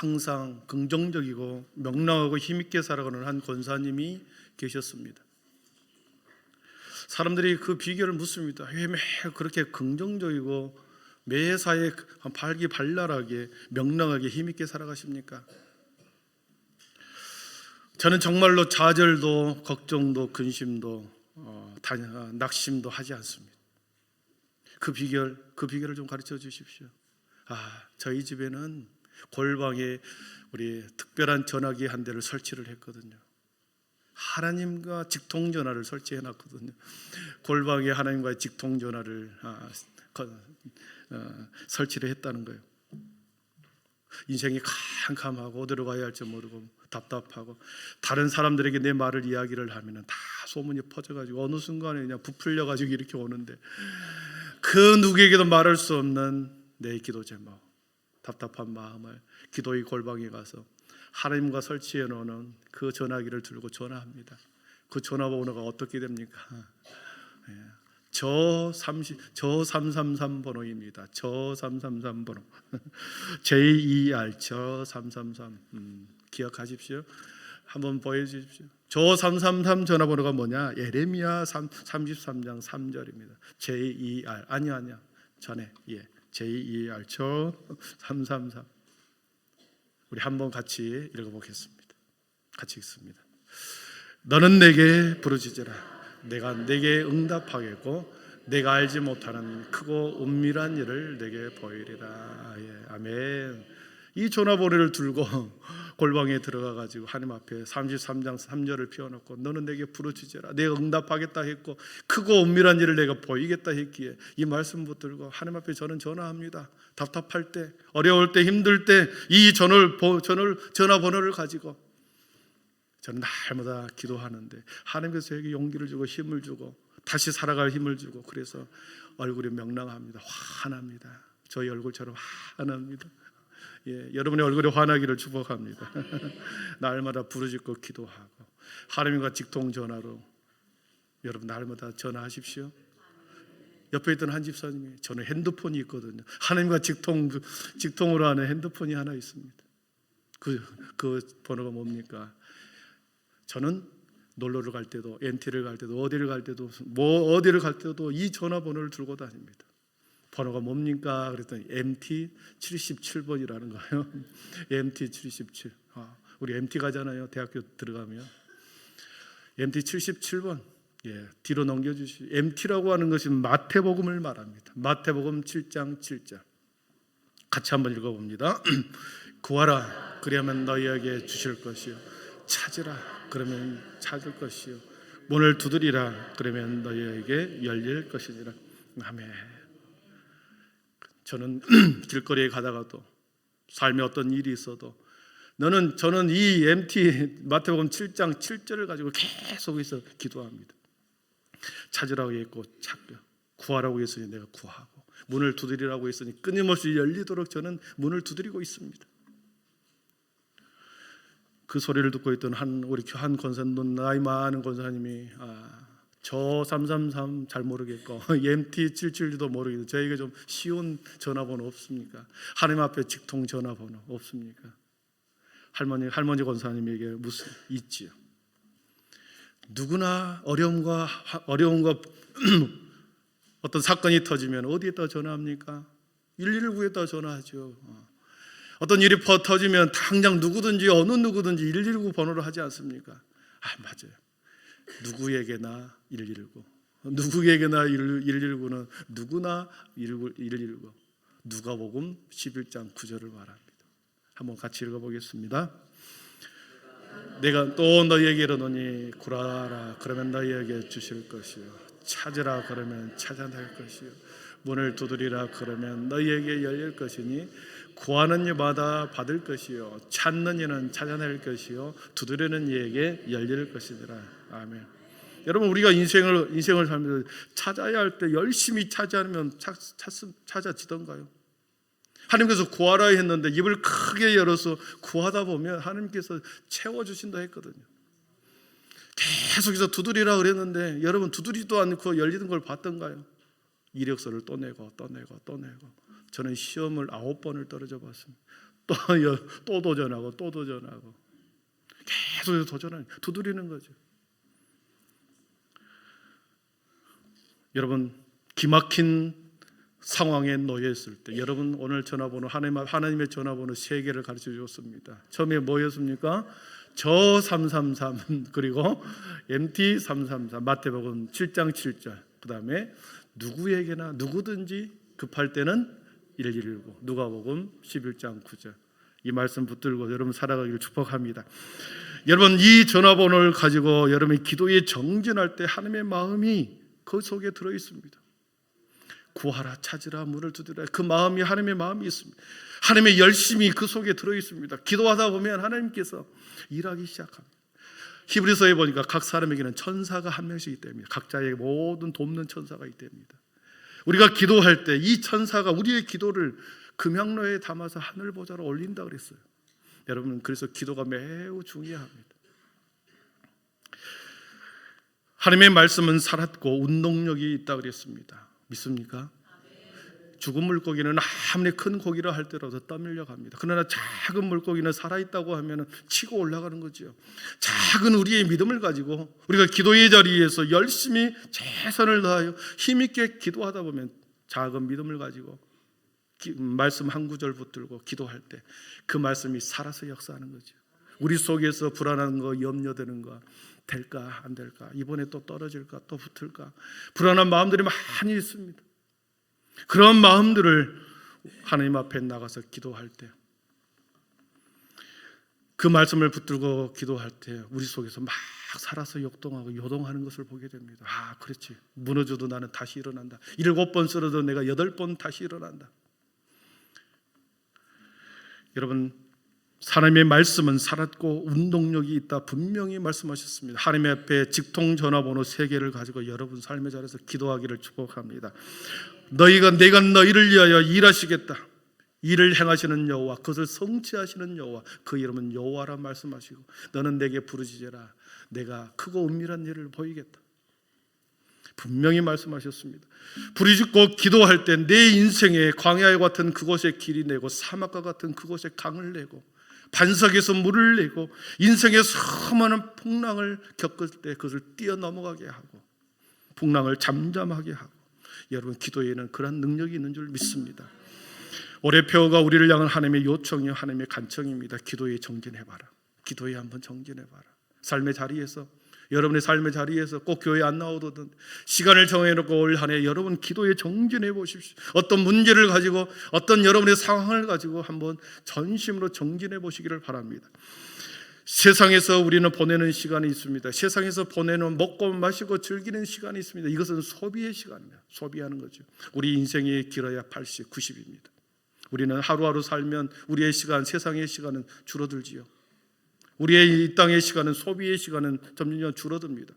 항상 긍정적이고 명랑하고 힘있게 살아가는 한 권사님이 계셨습니다. 사람들이 그 비결을 묻습니다. 왜 매일 그렇게 긍정적이고 매사에 발기 발랄하게 명랑하게 힘있게 살아가십니까? 저는 정말로 좌절도 걱정도 근심도 어, 낙심도 하지 않습니다. 그 비결 그 비결을 좀 가르쳐 주십시오. 아 저희 집에는 골방에 우리 특별한 전화기 한 대를 설치를 했거든요. 하나님과 직통 전화를 설치해 놨거든요. 골방에 하나님과의 직통 전화를 아, 거- 어, 설치를 했다는 거예요. 인생이 캄캄하고 어디로 가야 할지 모르고 답답하고 다른 사람들에게 내 말을 이야기를 하면은 다 소문이 퍼져가지고 어느 순간에 그냥 부풀려가지고 이렇게 오는데 그 누구에게도 말할 수 없는 내 기도 제목, 답답한 마음을 기도의 골방에 가서 하나님과 설치해 놓는 그 전화기를 들고 전화합니다. 그 전화번호가 어떻게 됩니까? 예. 저 30, 저 333 번호입니다. 저 333 번호. JER 저 333 음, 기억하십시오. 한번 보여주십시오. 저 333 전화번호가 뭐냐? 예레미야 3, 33장 3절입니다. JER 아니요 아니요 전에 예 JER 저333 우리 한번 같이 읽어보겠습니다. 같이 읽습니다. 너는 내게 부르짖으라. 내가 내게 응답하겠고 내가 알지 못하는 크고 은밀한 일을 내게 보이리라. 예, 아멘. 이 전화번호를 들고 골방에 들어가 가지고 하나님 앞에 33장 3절을 피워놓고 너는 내게 부르짖으라. 내가 응답하겠다 했고 크고 은밀한 일을 내가 보이겠다 했기에 이 말씀 붙들고 하나님 앞에 저는 전화합니다. 답답할 때, 어려울 때, 힘들 때 이 전화를 전화를 전화번호를 가지고 저는 날마다 기도하는데 하나님께서 저에게 용기를 주고 힘을 주고 다시 살아갈 힘을 주고 그래서 얼굴이 명랑합니다. 환합니다. 저희 얼굴처럼 환합니다. 예, 여러분의 얼굴이 환하기를 축복합니다. 날마다 부르짖고 기도하고 하나님과 직통 전화로 여러분 날마다 전화하십시오. 옆에 있던 한 집사님이 저는 핸드폰이 있거든요. 하나님과 직통 직통으로 하는 핸드폰이 하나 있습니다. 그그 번호가 뭡니까? 저는 놀러를 갈 때도 MT를 갈 때도 어디를 갈 때도 뭐 어디를 갈 때도 이 전화번호를 들고 다닙니다. 번호가 뭡니까? 그랬더니 MT 77번이라는 거예요. MT 77. 아, 우리 MT 가잖아요. 대학교 들어가면 MT 77번. 예, 뒤로 넘겨주시. MT라고 하는 것은 마태복음을 말합니다. 마태복음 7장 7절. 같이 한번 읽어봅니다. 구하라 그리하면 너희에게 주실 것이요 찾으라 그러면 찾을 것이요 문을 두드리라 그러면 너희에게 열릴 것이니라 아멘 저는 길거리에 가다가도 삶에 어떤 일이 있어도 너는 저는 이 MT 마태복음 7장 7절을 가지고 계속해서 기도합니다 찾으라고 했고 찾고 구하라고 했으니 내가 구하고 문을 두드리라고 했으니 끊임없이 열리도록 저는 문을 두드리고 있습니다. 그 소리를 듣고 있던 한 우리 한 권사님 나이 많은 권사님이 아, 저 333 잘 모르겠고 MT 77도 모르겠고 저에게 좀 쉬운 전화번호 없습니까? 하나님 앞에 직통 전화번호 없습니까? 할머니 할머니 권사님에게 무슨 있지요. 누구나 어려움과 어려움과 어떤 사건이 터지면 어디에다 전화합니까? 119에다 전화하죠. 어떤 일이 퍼 터지면 당장 누구든지 어느 누구든지 119 번호를 하지 않습니까? 아 맞아요. 누구에게나 119, 누구에게나 119는 누구나 119. 누가복음 11장 9절을 말합니다. 한번 같이 읽어보겠습니다. 내가 또 너희에게 이르노니 구하라. 그러면 너희에게 주실 것이요. 찾으라. 그러면 찾아낼 것이요. 문을 두드리라. 그러면 너희에게 열릴 것이니 구하는 이마다 받을 것이요. 찾는 이는 찾아낼 것이요. 두드리는 이에게 열릴 것이니라 아멘. 여러분 우리가 인생을 인생을 살면서 찾아야 할 때 열심히 찾아면 찾, 찾, 찾아지던가요? 하나님께서 구하라 했는데 입을 크게 열어서 구하다 보면 하나님께서 채워 주신다 했거든요. 계속해서 두드리라 그랬는데 여러분 두드리도 않고 열리는 걸 봤던가요? 이력서를 또 내고 또 내고 또 내고 저는 시험을 아홉 번을 떨어져 봤습니다. 또, 여- 또 도전하고 또 도전하고 계속 도전하는 두드리는 거죠. 여러분 기막힌 상황에 놓여 있을 때 여러분 오늘 전화번호 하나님 하나님의 전화번호 세 개를 가르쳐 주었습니다. 처음에 뭐였습니까? 저 333 그리고 MT 333 마태복음 7장 7절 그다음에 누구에게나 누구든지 급할 때는 119 누가복음 11장 9절 이 말씀 붙들고 여러분 살아가기를 축복합니다. 여러분 이 전화번호를 가지고 여러분이 기도에 정진할 때 하나님의 마음이 그 속에 들어 있습니다. 구하라 찾으라 문을 두드리라 그 마음이 하나님의 마음이 있습니다. 하나님의 열심이 그 속에 들어 있습니다. 기도하다 보면 하나님께서 일하기 시작합니다. 히브리서에 보니까 각 사람에게는 천사가 한 명씩 있답니다. 각자의 모든 돕는 천사가 있답니다. 우리가 기도할 때 이 천사가 우리의 기도를 금양로에 담아서 하늘 보좌로 올린다 그랬어요. 여러분 그래서 기도가 매우 중요합니다. 하나님의 말씀은 살았고 운동력이 있다 그랬습니다. 믿습니까? 죽은 물고기는 아무리 큰 고기라 할 때라도 떠밀려 갑니다. 그러나 작은 물고기는 살아있다고 하면 치고 올라가는 거죠. 작은 우리의 믿음을 가지고 우리가 기도의 자리에서 열심히 최선을 다하여 힘있게 기도하다 보면 작은 믿음을 가지고 기- 말씀 한 구절 붙들고 기도할 때 그 말씀이 살아서 역사하는 거죠. 우리 속에서 불안한 거, 염려되는 거 될까 안 될까 이번에 또 떨어질까 또 붙을까 불안한 마음들이 많이 있습니다. 그런 마음들을 하나님 앞에 나가서 기도할 때 그 말씀을 붙들고 기도할 때 우리 속에서 막 살아서 역동하고 요동하는 것을 보게 됩니다. 아, 그렇지. 무너져도 나는 다시 일어난다. 일곱 번 쓰러도 내가 여덟 번 다시 일어난다. 여러분 하나님의 말씀은 살았고 운동력이 있다 분명히 말씀하셨습니다. 하나님 앞에 직통 전화번호 세 개를 가지고 여러분 삶의 자리에서 기도하기를 축복합니다. 너희가 내가 너희를 위하여 일하시겠다. 일을 행하시는 여호와 그것을 성취하시는 여호와 그 이름은 여호와라 말씀하시고 너는 내게 부르짖어라 내가 크고 은밀한 일을 보이겠다. 분명히 말씀하셨습니다. 부르짖고 기도할 때 내 인생에 광야와 같은 그곳에 길이 내고 사막과 같은 그곳에 강을 내고 반석에서 물을 내고 인생의 수많은 풍랑을 겪을 때 그것을 뛰어넘어가게 하고 풍랑을 잠잠하게 하고 여러분 기도에는 그런 능력이 있는 줄 믿습니다. 올해 표가 우리를 향한 하나님의 요청이요 하나님의 간청입니다. 기도에 정진해 봐라. 기도에 한번 정진해 봐라. 삶의 자리에서 여러분의 삶의 자리에서 꼭 교회 안 나오든 시간을 정해놓고 올 한 해 여러분 기도에 정진해 보십시오. 어떤 문제를 가지고 어떤 여러분의 상황을 가지고 한번 전심으로 정진해 보시기를 바랍니다. 세상에서 우리는 보내는 시간이 있습니다. 세상에서 보내는 먹고 마시고 즐기는 시간이 있습니다. 이것은 소비의 시간입니다. 소비하는 거죠. 우리 인생이 길어야 80, 90입니다. 우리는 하루하루 살면 우리의 시간, 세상의 시간은 줄어들지요. 우리의 이 땅의 시간은 소비의 시간은 점점 줄어듭니다.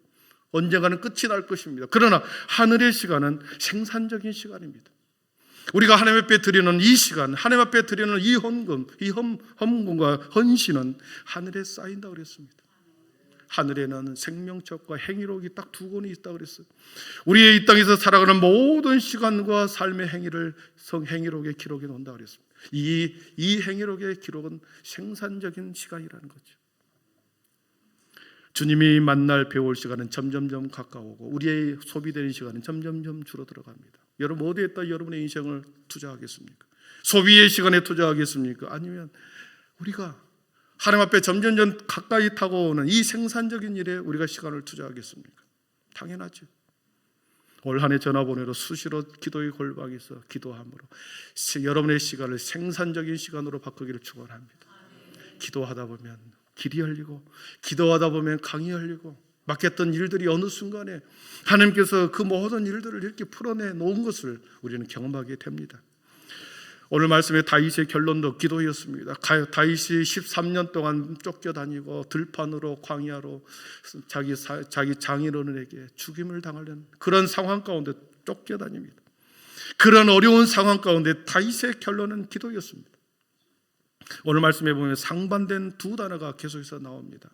언젠가는 끝이 날 것입니다. 그러나 하늘의 시간은 생산적인 시간입니다. 우리가 하나님 앞에 드리는 이 시간, 하나님 앞에 드리는 이 헌금, 이 헌, 헌금과 헌신은 하늘에 쌓인다 그랬습니다. 하늘에는 생명책과 행위록이 딱 두 권이 있다 그랬어요. 우리의 이 땅에서 살아가는 모든 시간과 삶의 행위를 성행위록에 기록해 놓는다 그랬습니다. 이, 이 행위록의 기록은 생산적인 시간이라는 거죠. 주님이 만날 배울 시간은 점점점 가까우고 우리의 소비되는 시간은 점점점 줄어들어 갑니다. 여러분 어디에다 여러분의 인생을 투자하겠습니까? 소비의 시간에 투자하겠습니까? 아니면 우리가 하나님 앞에 점점점 가까이 타고 오는 이 생산적인 일에 우리가 시간을 투자하겠습니까? 당연하죠. 올 한해 전화번호로 수시로 기도의 골방에서 기도함으로 여러분의 시간을 생산적인 시간으로 바꾸기를 축원합니다. 기도하다 보면 길이 열리고 기도하다 보면 강이 열리고 막혔던 일들이 어느 순간에 하나님께서 그 모든 일들을 이렇게 풀어내 놓은 것을 우리는 경험하게 됩니다. 오늘 말씀의 다윗의 결론도 기도였습니다. 다윗이 13년 동안 쫓겨다니고 들판으로 광야로 자기 사, 자기 장인어른에게 죽임을 당하려는 그런 상황 가운데 쫓겨다닙니다. 그런 어려운 상황 가운데 다윗의 결론은 기도였습니다. 오늘 말씀해 보면 상반된 두 단어가 계속해서 나옵니다.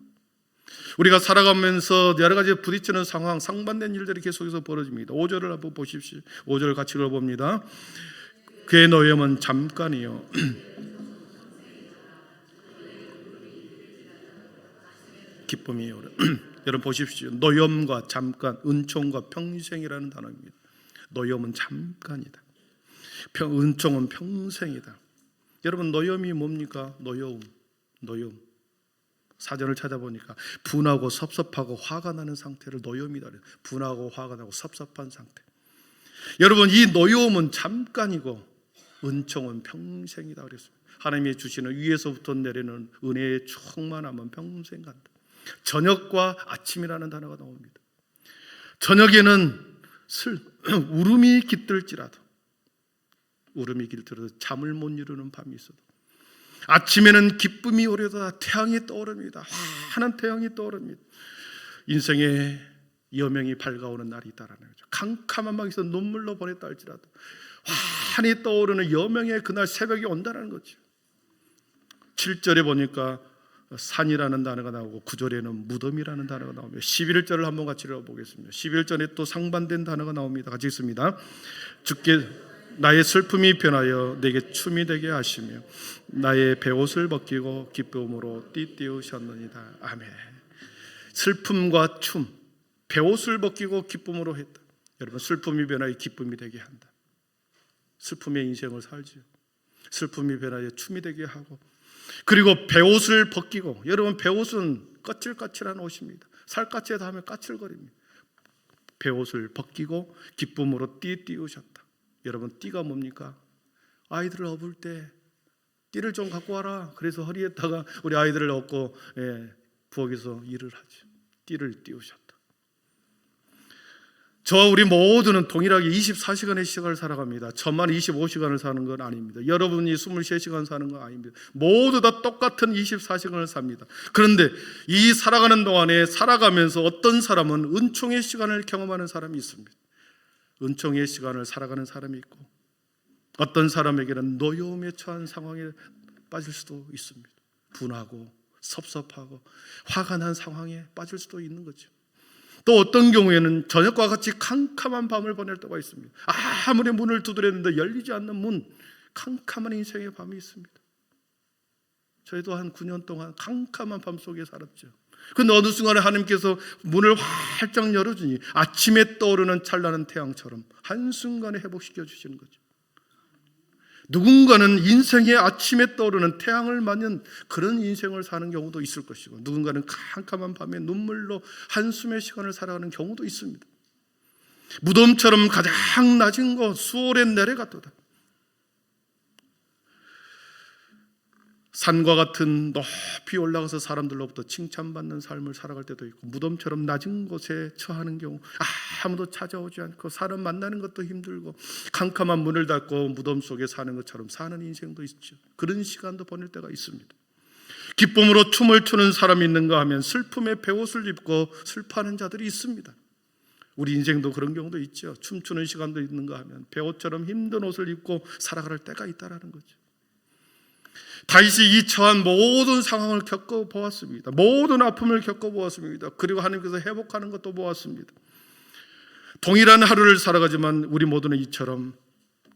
우리가 살아가면서 여러 가지 부딪히는 상황, 상반된 일들이 계속해서 벌어집니다. 5절을 한번 보십시오. 5절 같이 읽어봅니다. 그의 노염은 잠깐이요. 기쁨이요. 여러분 보십시오. 노염과 잠깐, 은총과 평생이라는 단어입니다. 노염은 잠깐이다. 은총은 평생이다. 여러분 노염이 뭡니까? 노여움, 노여움. 사전을 찾아보니까 분하고 섭섭하고 화가 나는 상태를 노염이다. 분하고 화가 나고 섭섭한 상태. 여러분 이 노여움은 잠깐이고 은총은 평생이다 그랬습니다. 하나님이 주시는 위에서부터 내리는 은혜의 충만함은 평생 간다. 저녁과 아침이라는 단어가 나옵니다. 저녁에는 슬, 울음이 깃들지라도 울음이 깃들어도 잠을 못 이루는 밤이 있어도 아침에는 기쁨이 오려다 태양이 떠오릅니다. 환한 태양이 떠오릅니다. 인생의 여명이 밝아오는 날이 있다라는 거죠. 캄캄한 막에서 눈물로 보냈다 할지라도 환히 떠오르는 여명의 그날 새벽이 온다는 거죠. 7절에 보니까 산이라는 단어가 나오고 9절에는 무덤이라는 단어가 나오며 11절을 한번 같이 읽어보겠습니다. 11절에 또 상반된 단어가 나옵니다. 같이 읽습니다. 주께 나의 슬픔이 변하여 내게 춤이 되게 하시며 나의 베옷을 벗기고 기쁨으로 띠띠우셨느니다. 아멘. 슬픔과 춤, 베옷을 벗기고 기쁨으로 했다. 여러분 슬픔이 변하여 기쁨이 되게 한다. 슬픔의 인생을 살지요. 슬픔이 변하여 춤이 되게 하고 그리고 베옷을 벗기고 여러분 베옷은 거칠거칠한 옷입니다. 살갗에 닿으면 까칠거립니다. 베옷을 벗기고 기쁨으로 띠 띄우셨다. 여러분 띠가 뭡니까? 아이들을 업을 때 띠를 좀 갖고 와라. 그래서 허리에다가 우리 아이들을 업고 예, 부엌에서 일을 하죠. 띠를 띄우셨다. 저와 우리 모두는 동일하게 24시간의 시간을 살아갑니다. 저만 25시간을 사는 건 아닙니다. 여러분이 23시간 사는 건 아닙니다. 모두 다 똑같은 24시간을 삽니다. 그런데 이 살아가는 동안에 살아가면서 어떤 사람은 은총의 시간을 경험하는 사람이 있습니다. 은총의 시간을 살아가는 사람이 있고 어떤 사람에게는 노여움에 처한 상황에 빠질 수도 있습니다. 분하고 섭섭하고 화가 난 상황에 빠질 수도 있는 거죠. 또 어떤 경우에는 저녁과 같이 캄캄한 밤을 보낼 때가 있습니다. 아무리 문을 두드렸는데 열리지 않는 문, 캄캄한 인생의 밤이 있습니다. 저희도 한 9년 동안 캄캄한 밤 속에 살았죠. 근데 어느 순간에 하나님께서 문을 활짝 열어주니 아침에 떠오르는 찬란한 태양처럼 한순간에 회복시켜 주시는 거죠. 누군가는 인생의 아침에 떠오르는 태양을 맞는 그런 인생을 사는 경우도 있을 것이고 누군가는 캄캄한 밤에 눈물로 한숨의 시간을 살아가는 경우도 있습니다. 무덤처럼 가장 낮은 곳 수월에 내려갔도다. 산과 같은 높이 올라가서 사람들로부터 칭찬받는 삶을 살아갈 때도 있고 무덤처럼 낮은 곳에 처하는 경우 아무도 찾아오지 않고 사람 만나는 것도 힘들고 캄캄한 문을 닫고 무덤 속에 사는 것처럼 사는 인생도 있죠. 그런 시간도 보낼 때가 있습니다. 기쁨으로 춤을 추는 사람이 있는가 하면 슬픔에 베옷을 입고 슬퍼하는 자들이 있습니다. 우리 인생도 그런 경우도 있죠. 춤추는 시간도 있는가 하면 베옷처럼 힘든 옷을 입고 살아갈 때가 있다라는 거죠. 다윗이 이 처한 모든 상황을 겪어 보았습니다. 모든 아픔을 겪어 보았습니다. 그리고 하나님께서 회복하는 것도 보았습니다. 동일한 하루를 살아가지만 우리 모두는 이처럼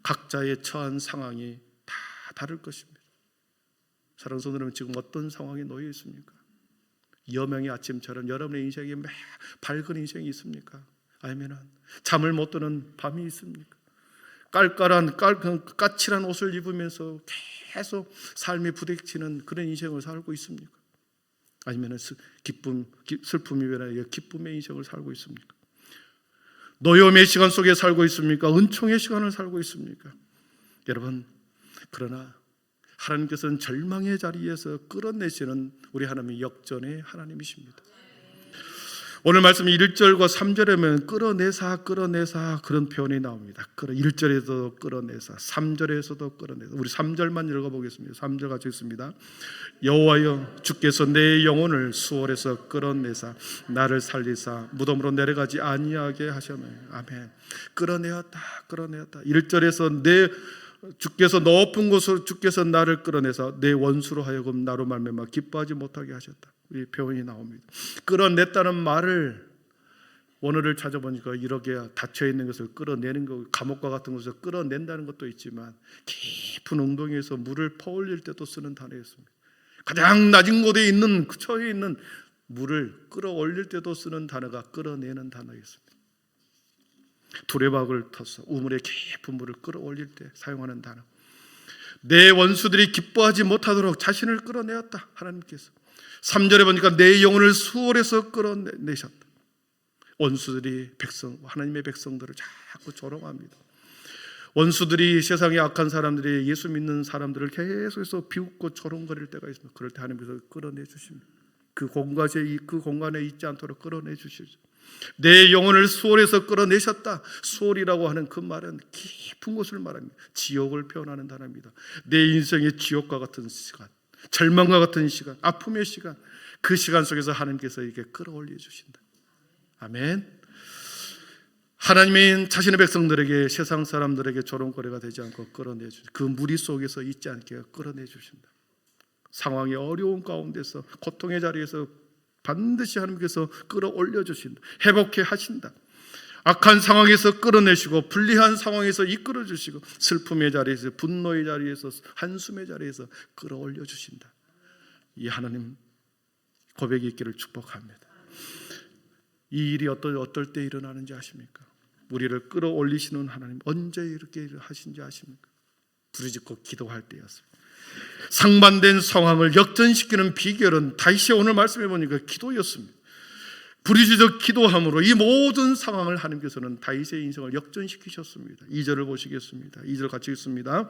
각자의 처한 상황이 다 다를 것입니다. 사랑하는 성도님 지금 어떤 상황에 놓여 있습니까? 여명의 아침처럼 여러분의 인생에 매 밝은 인생이 있습니까? 아니면 잠을 못 드는 밤이 있습니까? 깔깔한 깔, 까칠한 옷을 입으면서 계속 삶이 부딪히는 그런 인생을 살고 있습니까? 아니면 기쁨, 슬픔이 변하여 기쁨의 인생을 살고 있습니까? 노여움의 시간 속에 살고 있습니까? 은총의 시간을 살고 있습니까? 여러분, 그러나 하나님께서는 절망의 자리에서 끌어내시는 우리 하나님의 역전의 하나님이십니다. 오늘 말씀 1절과 3절에는 끌어내사 끌어내사 그런 표현이 나옵니다. 끌어 1절에서도 끌어내사 3절에서도 끌어내사 우리 3절만 읽어 보겠습니다. 3절 같이 읽습니다. 여호와여 주께서 내 영혼을 수월에서 끌어내사 나를 살리사 무덤으로 내려가지 아니하게 하셨나요. 아멘. 끌어내었다. 끌어내었다. 1절에서 내 주께서 높은 곳으로 주께서 나를 끌어내서 내 원수로 하여금 나로 말미암아 기뻐하지 못하게 하셨다. 이 표현이 나옵니다. 끌어냈다는 말을 원어를 찾아보니까 이렇게 닫혀 있는 것을 끌어내는 거, 감옥과 같은 곳에서 끌어낸다는 것도 있지만 깊은 웅덩이에서 물을 퍼올릴 때도 쓰는 단어였습니다. 가장 낮은 곳에 있는 그 처해 있는 물을 끌어올릴 때도 쓰는 단어가 끌어내는 단어였습니다. 두레박을 터서 우물의 깊은 물을 끌어올릴 때 사용하는 단어. 내 원수들이 기뻐하지 못하도록 자신을 끌어내었다. 하나님께서. 3절에 보니까 내 영혼을 수월해서 끌어내셨다. 원수들이 백성 하나님의 백성들을 자꾸 조롱합니다. 원수들이 세상의 악한 사람들이 예수 믿는 사람들을 계속해서 비웃고 조롱거릴 때가 있습니다. 그럴 때 하나님께서 끌어내 주십니다. 그 공간에 그 공간에 있지 않도록 끌어내 주시죠. 내 영혼을 수월에서 끌어내셨다. 수월이라고 하는 그 말은 깊은 곳을 말합니다. 지옥을 표현하는 단어입니다. 내 인생의 지옥과 같은 시간, 절망과 같은 시간, 아픔의 시간, 그 시간 속에서 하나님께서 이게 끌어올려 주신다. 아멘. 하나님은 자신의 백성들에게 세상 사람들에게 조롱거리가 되지 않고 끌어내 주시. 그 무리 속에서 있지 않게 끌어내 주신다. 상황이 어려운 가운데서 고통의 자리에서 반드시 하나님께서 끌어올려 주신다. 회복해 하신다. 악한 상황에서 끌어내시고 불리한 상황에서 이끌어 주시고 슬픔의 자리에서 분노의 자리에서 한숨의 자리에서 끌어올려 주신다. 이 하나님 고백이 있기를 축복합니다. 이 일이 어떨, 어떨 때 일어나는지 아십니까? 우리를 끌어올리시는 하나님 언제 이렇게 하신지 아십니까? 부르짖고 기도할 때였습니다. 상반된 상황을 역전시키는 비결은 다시 오늘 말씀해 보니까 기도였습니다. 부르짖어 기도함으로 이 모든 상황을 하나님께서는 다윗의 인생을 역전시키셨습니다. 2절을 보시겠습니다. 2절 같이 읽습니다.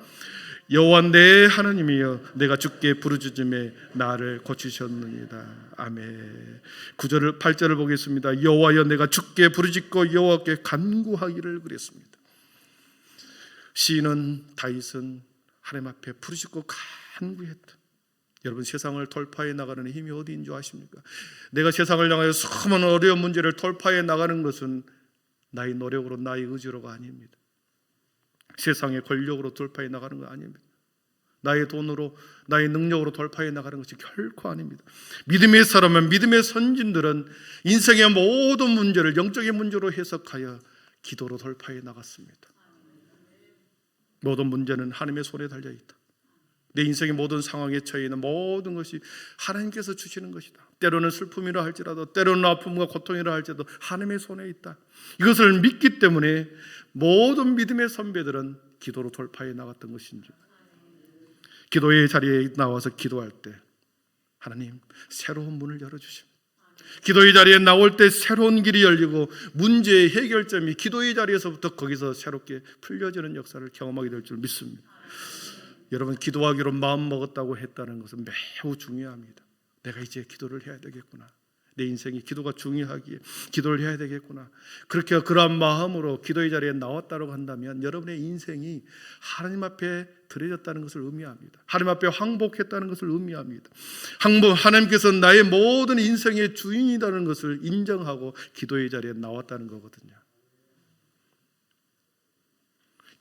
여호와 내 하나님이여 내가 주께 부르짖음에 나를 고치셨느니라. 아멘. 9절을 8절을 보겠습니다. 여호와여 내가 주께 부르짖고 여호와께 간구하기를 그랬습니다. 시인은 다윗은 하나님 앞에 부르짖고 간구했다. 여러분 세상을 돌파해 나가는 힘이 어디인 줄 아십니까? 내가 세상을 향하여 수많은 어려운 문제를 돌파해 나가는 것은 나의 노력으로 나의 의지로가 아닙니다. 세상의 권력으로 돌파해 나가는 거 아닙니다. 나의 돈으로 나의 능력으로 돌파해 나가는 것이 결코 아닙니다. 믿음의 사람은 믿음의 선진들은 인생의 모든 문제를 영적인 문제로 해석하여 기도로 돌파해 나갔습니다. 모든 문제는 하나님의 손에 달려 있다. 내 인생의 모든 상황에 처해 있는 모든 것이 하나님께서 주시는 것이다. 때로는 슬픔이라 할지라도 때로는 아픔과 고통이라 할지라도 하나님의 손에 있다. 이것을 믿기 때문에 모든 믿음의 선배들은 기도로 돌파해 나갔던 것인지 기도의 자리에 나와서 기도할 때 하나님 새로운 문을 열어 주십니다. 기도의 자리에 나올 때 새로운 길이 열리고 문제의 해결점이 기도의 자리에서부터 거기서 새롭게 풀려지는 역사를 경험하게 될 줄 믿습니다. 여러분 기도하기로 마음 먹었다고 했다는 것은 매우 중요합니다. 내가 이제 기도를 해야 되겠구나. 내 인생이 기도가 중요하기에 기도를 해야 되겠구나. 그렇게 그러한 마음으로 기도의 자리에 나왔다고 한다면 여러분의 인생이 하나님 앞에 드려졌다는 것을 의미합니다. 하나님 앞에 항복했다는 것을 의미합니다. 항복 하나님께서 나의 모든 인생의 주인이라는 것을 인정하고 기도의 자리에 나왔다는 거거든요.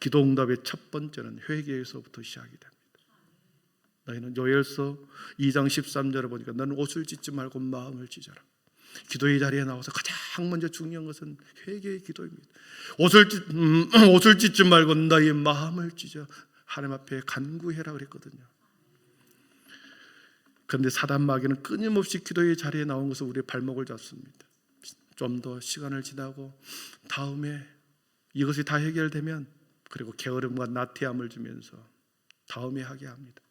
기도 응답의 첫 번째는 회개에서부터 시작이 됩니다. 너희는 요엘서 2장 13절에 보니까 너는 옷을 찢지 말고 마음을 찢어라. 기도의 자리에 나와서 가장 먼저 중요한 것은 회개의 기도입니다. 옷을 찢, 음, 옷을 찢지 말고 너의 마음을 찢어 하나님 앞에 간구해라 그랬거든요. 그런데 사단 마귀는 끊임없이 기도의 자리에 나온 것을 우리의 발목을 잡습니다. 좀 더 시간을 지나고 다음에 이것이 다 해결되면 그리고 게으름과 나태함을 주면서 다음에 하게 합니다.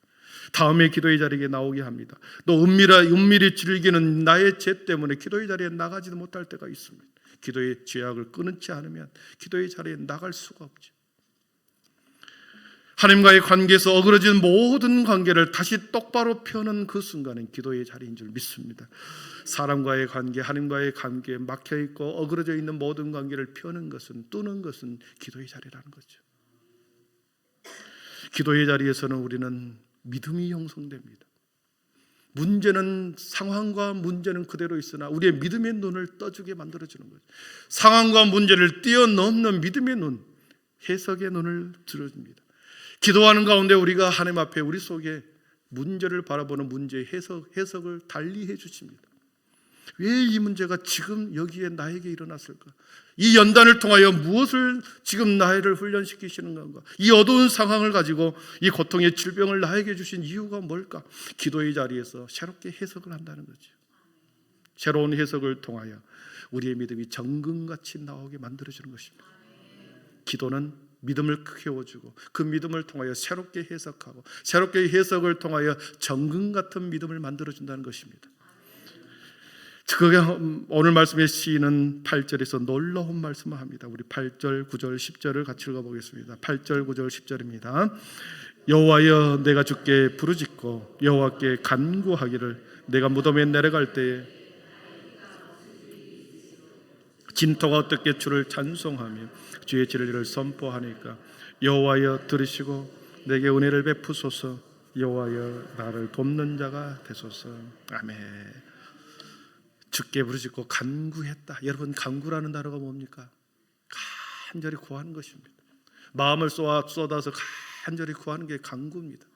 다음에 기도의 자리에 나오게 합니다. 또 은밀하, 은밀히 즐기는 나의 죄 때문에 기도의 자리에 나가지도 못할 때가 있습니다. 기도의 죄악을 끊지 않으면 기도의 자리에 나갈 수가 없죠. 하나님과의 관계에서 어그러진 모든 관계를 다시 똑바로 펴는 그 순간은 기도의 자리인 줄 믿습니다. 사람과의 관계, 하나님과의 관계에 막혀 있고 어그러져 있는 모든 관계를 펴는 것은 뚫는 것은 기도의 자리라는 거죠. 기도의 자리에서는 우리는 믿음이 형성됩니다. 문제는 상황과 문제는 그대로 있으나 우리의 믿음의 눈을 떠주게 만들어주는 거죠. 상황과 문제를 뛰어넘는 믿음의 눈, 해석의 눈을 들어줍니다. 기도하는 가운데 우리가 하나님 앞에 우리 속에 문제를 바라보는 문제의 해석, 해석을 달리 해 주십니다. 왜 이 문제가 지금 여기에 나에게 일어났을까? 이 연단을 통하여 무엇을 지금 나를 훈련시키시는 건가? 이 어두운 상황을 가지고 이 고통의 질병을 나에게 주신 이유가 뭘까? 기도의 자리에서 새롭게 해석을 한다는 거죠. 새로운 해석을 통하여 우리의 믿음이 정금같이 나오게 만들어 주는 것입니다. 기도는 믿음을 키워주고 그 믿음을 통하여 새롭게 해석하고 새롭게 해석을 통하여 정금 같은 믿음을 만들어 준다는 것입니다. 그게 오늘 말씀의 시인은 8절에서 놀라운 말씀을 합니다. 우리 8절, 9절, 10절을 같이 읽어 보겠습니다. 8절, 9절, 10절입니다. 여호와여 내가 주께 부르짖고 여호와께 간구하기를 내가 무덤에 내려갈 때에 진토가 어떻게 주를 찬송하며 주의 진리를 선포하니까 여호와여 들으시고 내게 은혜를 베푸소서 여호와여 나를 돕는 자가 되소서 아멘 주께 부르짖고 간구했다 여러분 간구라는 단어가 뭡니까 간절히 구하는 것입니다 마음을 쏟아, 쏟아서 간절히 구하는 게 간구입니다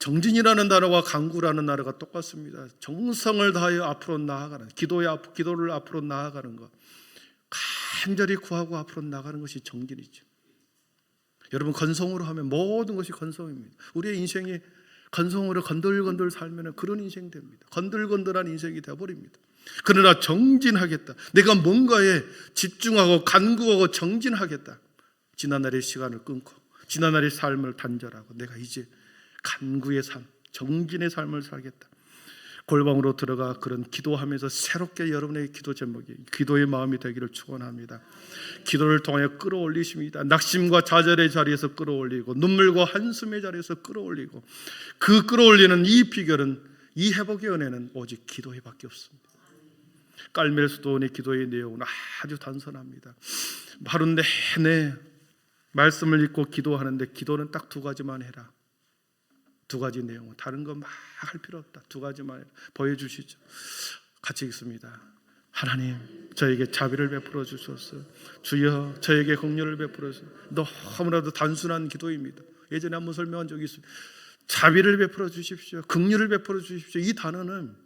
정진이라는 단어와 강구라는 단어가 똑같습니다. 정성을 다하여 앞으로 나아가는 기도의 앞, 기도를 앞으로 나아가는 것, 간절히 구하고 앞으로 나가는 것이 정진이죠. 여러분 건성으로 하면 모든 것이 건성입니다. 우리의 인생이 건성으로 건들건들 살면 그런 인생 됩니다. 건들건들한 인생이 되어버립니다. 그러나 정진하겠다. 내가 뭔가에 집중하고 간구하고 정진하겠다. 지난날의 시간을 끊고 지난날의 삶을 단절하고 내가 이제 간구의 삶, 정진의 삶을 살겠다. 골방으로 들어가 그런 기도하면서 새롭게 여러분의 기도 제목이 기도의 마음이 되기를 축원합니다. 기도를 통해 끌어올리십니다. 낙심과 좌절의 자리에서 끌어올리고 눈물과 한숨의 자리에서 끌어올리고 그 끌어올리는 이 비결은 이 회복의 은혜는 오직 기도에밖에 없습니다. 깔멜 수도원의 기도의 내용은 아주 단순합니다. 하루 내내 말씀을 읽고 기도하는데 기도는 딱 두 가지만 해라. 두 가지 내용은 다른 거 막 할 필요 없다. 두 가지만 보여주시죠. 같이 읽습니다. 하나님 저에게 자비를 베풀어 주소서. 주여 저에게 긍휼을 베풀어 주소서. 너무나도 단순한 기도입니다. 예전에 한번 설명한 적이 있습니다. 자비를 베풀어 주십시오. 긍휼을 베풀어 주십시오. 이 단어는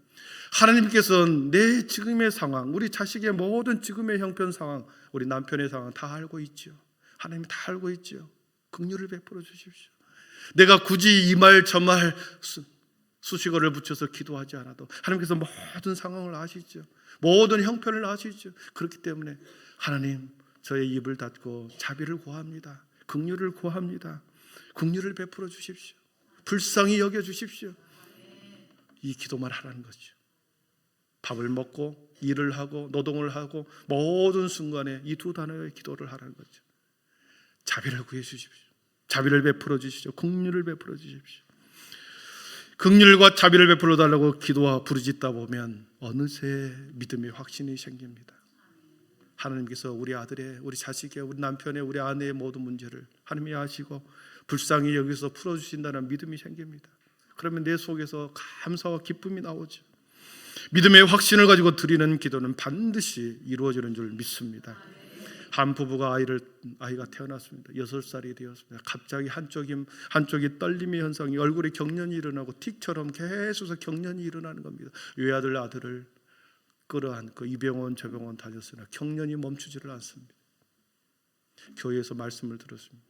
하나님께서 내 지금의 상황, 우리 자식의 모든 지금의 형편 상황, 우리 남편의 상황 다 알고 있죠. 하나님이 다 알고 있죠. 긍휼을 베풀어 주십시오. 내가 굳이 이 말 저 말 수식어를 붙여서 기도하지 않아도 하나님께서 모든 상황을 아시죠. 모든 형편을 아시죠. 그렇기 때문에 하나님 저의 입을 닫고 자비를 구합니다. 긍휼을 구합니다. 긍휼을 베풀어 주십시오. 불쌍히 여겨 주십시오. 이 기도만 하라는 거죠. 밥을 먹고 일을 하고 노동을 하고 모든 순간에 이 두 단어의 기도를 하라는 거죠. 자비를 구해 주십시오. 자비를 베풀어 주시죠. 긍휼을 베풀어 주십시오. 긍휼과 자비를 베풀어 달라고 기도와 부르짖다 보면 어느새 믿음의 확신이 생깁니다. 하나님께서 우리 아들의, 우리 자식의, 우리 남편의, 우리 아내의 모든 문제를 하나님이 아시고 불쌍히 여기서 풀어 주신다는 믿음이 생깁니다. 그러면 내 속에서 감사와 기쁨이 나오죠. 믿음의 확신을 가지고 드리는 기도는 반드시 이루어지는 줄 믿습니다. 한 부부가 아이를 아이가 태어났습니다. 여섯 살이 되었습니다. 갑자기 한쪽이 한쪽이 떨림의 현상이 얼굴에 경련이 일어나고 틱처럼 계속해서 경련이 일어나는 겁니다. 외아들 아들을 끌어안고 이 병원 저 병원 다녔으나 경련이 멈추지를 않습니다. 교회에서 말씀을 들었습니다.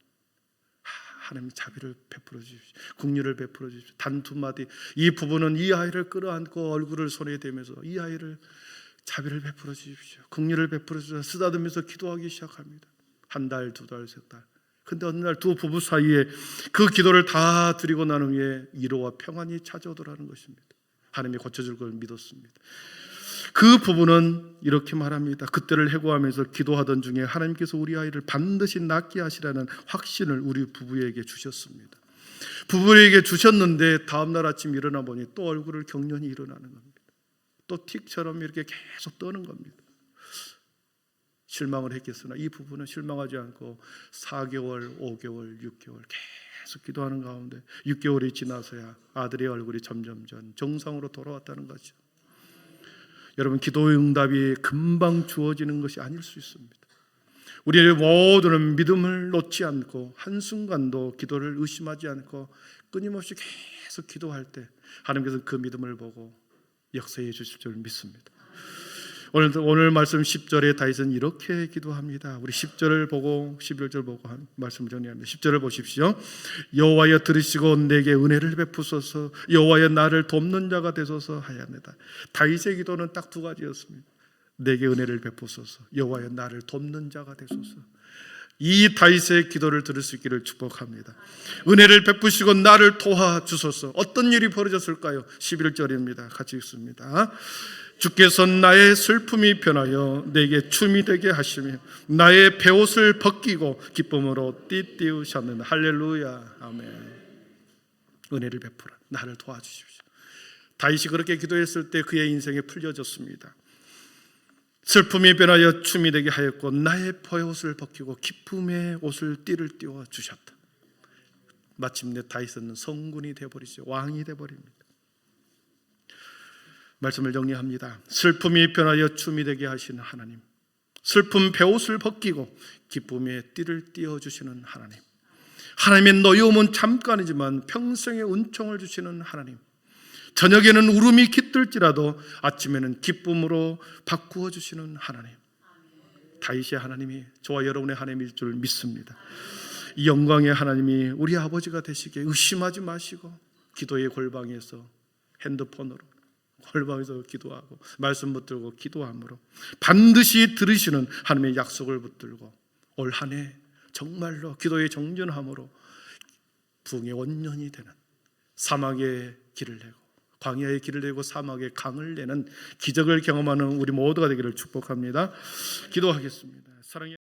하나님 자비를 베풀어 주십시오. 국률을 베풀어 주십시오. 단 두 마디 이 부부는 이 아이를 끌어안고 얼굴을 손에 대면서 이 아이를 자비를 베풀어 주십시오. 긍휼을 베풀어 주셔서 쓰다듬으면서 기도하기 시작합니다. 한 달, 두 달, 세 달. 근데 어느 날 두 부부 사이에 그 기도를 다 드리고 난 후에 위로와 평안이 찾아오더라는 것입니다. 하나님이 고쳐줄 걸 믿었습니다. 그 부부는 이렇게 말합니다. 그때를 해고하면서 기도하던 중에 하나님께서 우리 아이를 반드시 낫게 하시라는 확신을 우리 부부에게 주셨습니다. 부부에게 주셨는데 다음 날 아침 일어나 보니 또 얼굴을 경련이 일어나는 겁니다. 또 틱처럼 이렇게 계속 떠는 겁니다. 실망을 했겠으나 이 부부는 실망하지 않고 4개월, 5개월, 6개월 계속 기도하는 가운데 6개월이 지나서야 아들의 얼굴이 점점점 정상으로 돌아왔다는 거죠. 여러분 기도의 응답이 금방 주어지는 것이 아닐 수 있습니다. 우리의 모두는 믿음을 놓지 않고 한순간도 기도를 의심하지 않고 끊임없이 계속 기도할 때 하나님께서 그 믿음을 보고 역사해 주실 줄 믿습니다. 오늘 오늘 말씀 10절에 다윗은 이렇게 기도합니다. 우리 10절을 보고 11절 보고 한 말씀 정리합니다. 10절을 보십시오. 여호와여 들으시고 내게 은혜를 베푸소서. 여호와여 나를 돕는 자가 되소서 하였습니다. 다윗의 기도는 딱 두 가지였습니다. 내게 은혜를 베푸소서. 여호와여 나를 돕는 자가 되소서. 이 다윗의 기도를 들을 수 있기를 축복합니다. 은혜를 베푸시고 나를 도와주소서. 어떤 일이 벌어졌을까요? 11절입니다. 같이 읽습니다. 주께서 나의 슬픔이 변하여 내게 춤이 되게 하시며 나의 베옷을 벗기고 기쁨으로 띠띠우셨는 할렐루야 아멘 은혜를 베풀어 나를 도와주십시오 다윗이 그렇게 기도했을 때 그의 인생이 풀려졌습니다 슬픔이 변하여 춤이 되게 하였고 나의 베옷을 벗기고 기쁨의 옷을 띠를 띄워 주셨다 마침내 다윗은 성군이 되어버리죠 왕이 되어버립니다 말씀을 정리합니다. 슬픔이 변하여 춤이 되게 하시는 하나님. 슬픔 배옷을 벗기고 기쁨의 띠를 띄워 주시는 하나님. 하나님의 노여움은 잠깐이지만 평생의 은총을 주시는 하나님. 저녁에는 울음이 깃들지라도 아침에는 기쁨으로 바꾸어 주시는 하나님. 다윗의 하나님이 저와 여러분의 하나님일 줄 믿습니다. 이 영광의 하나님이 우리 아버지가 되시기에 의심하지 마시고 기도의 골방에서 핸드폰으로 골방에서 기도하고 말씀 붙들고 기도함으로 반드시 들으시는 하나님의 약속을 붙들고 올 한 해 정말로 기도의 정전함으로 부흥의 원년이 되는 사막의 길을 내고 광야의 길을 내고 사막의 강을 내는 기적을 경험하는 우리 모두가 되기를 축복합니다. 기도하겠습니다. 사랑의